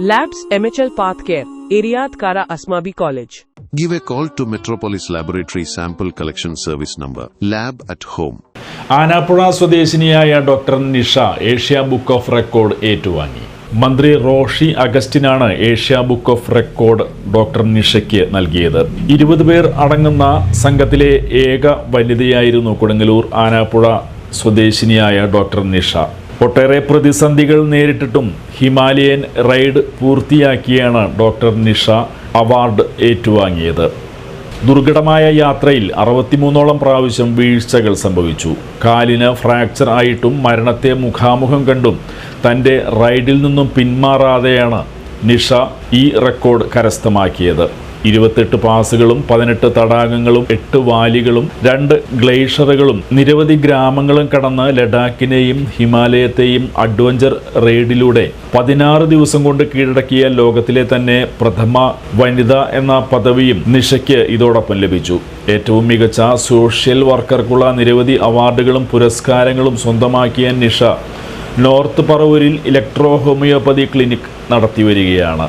Labs MHL Path Care, Iriad Kara Asmabi College. Give a call to Metropolis Laboratory Sample Collection Service number Lab at Home. Anappuzha സ്വദേശിനിയായ doctor Nisha Asia book of record ഏറ്റുവാങ്ങി മന്ത്രി Roshy അഗസ്റ്റിനാണ് Asia book of record doctor നിഷയ്ക്ക് നൽകിയത് ഇരുപത് പേർ അടങ്ങുന്ന സംഘത്തിലെ ഏക വനിതയായിരുന്നു കൊടുങ്ങല്ലൂർ ആനാപ്പുഴ സ്വദേശിനിയായ ഡോക്ടർ നിഷ ഒട്ടേറെ പ്രതിസന്ധികൾ നേരിട്ടിട്ടും ഹിമാലയൻ റൈഡ് പൂർത്തിയാക്കിയാണ് ഡോക്ടർ നിഷ അവാർഡ് ഏറ്റുവാങ്ങിയത്. ദുർഘടമായ യാത്രയിൽ അറുപത്തിമൂന്നോളം പ്രാവശ്യം വീഴ്ചകൾ സംഭവിച്ചു. കാലിന് ഫ്രാക്ചർ ആയിട്ടും മരണത്തെ മുഖാമുഖം കണ്ടും തന്റെ റൈഡിൽ നിന്നും പിന്മാറാതെയാണ് നിഷ ഈ റെക്കോർഡ് കരസ്ഥമാക്കിയത്. ഇരുപത്തെട്ട് പാസുകളും പതിനെട്ട് തടാകങ്ങളും എട്ട് വാലികളും രണ്ട് ഗ്ലേഷ്യറുകളും നിരവധി ഗ്രാമങ്ങളും കടന്ന് ലഡാക്കിനെയും ഹിമാലയത്തെയും അഡ്വഞ്ചർ റെയ്ഡിലൂടെ പതിനാറ് ദിവസം കൊണ്ട് കീഴടക്കിയ ലോകത്തിലെ തന്നെ പ്രഥമ വനിത എന്ന പദവിയും നിഷയ്ക്ക് ഇതോടൊപ്പം ലഭിച്ചു. ഏറ്റവും മികച്ച സോഷ്യൽ വർക്കർക്കുള്ള നിരവധി അവാർഡുകളും പുരസ്കാരങ്ങളും സ്വന്തമാക്കിയ നിഷ നോർത്ത് പറവൂരിൽ ഇലക്ട്രോ ഹോമിയോപ്പതി ക്ലിനിക് നടത്തിവരികയാണ്.